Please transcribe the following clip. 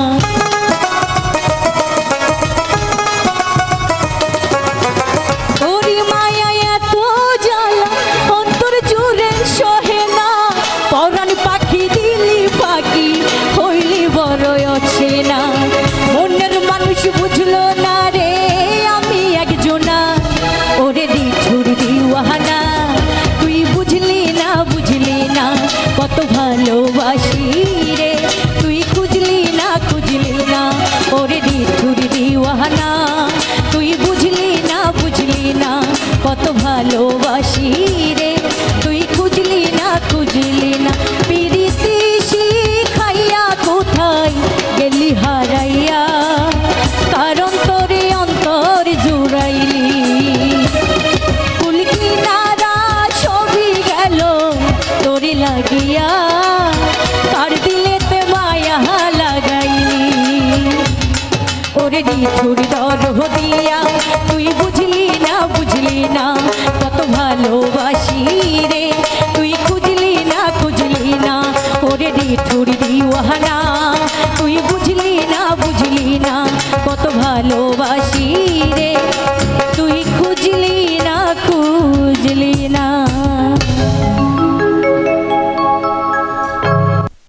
Oh. ভালোবাসি রে। তুই খুঁজলি না খুঁজলি না। পিড়িতে শিখাইয়া কোথায় গেলি হারাইয়া? কারণ তোরে অন্তর জুড়াইলি। কুলকি নারা ছবি গেল তোরে লাগিয়া। কার দিলেতে মায়া লাগাইলি। ওরে নিছুর দর দিয়া না কত ভালোবাসি রে। তুই খুঁজলি না খুঁজলি না, ওরে রে ঠুরি দিওয়ানা। তুই বুঝলি না বুঝলি না, কত ভালো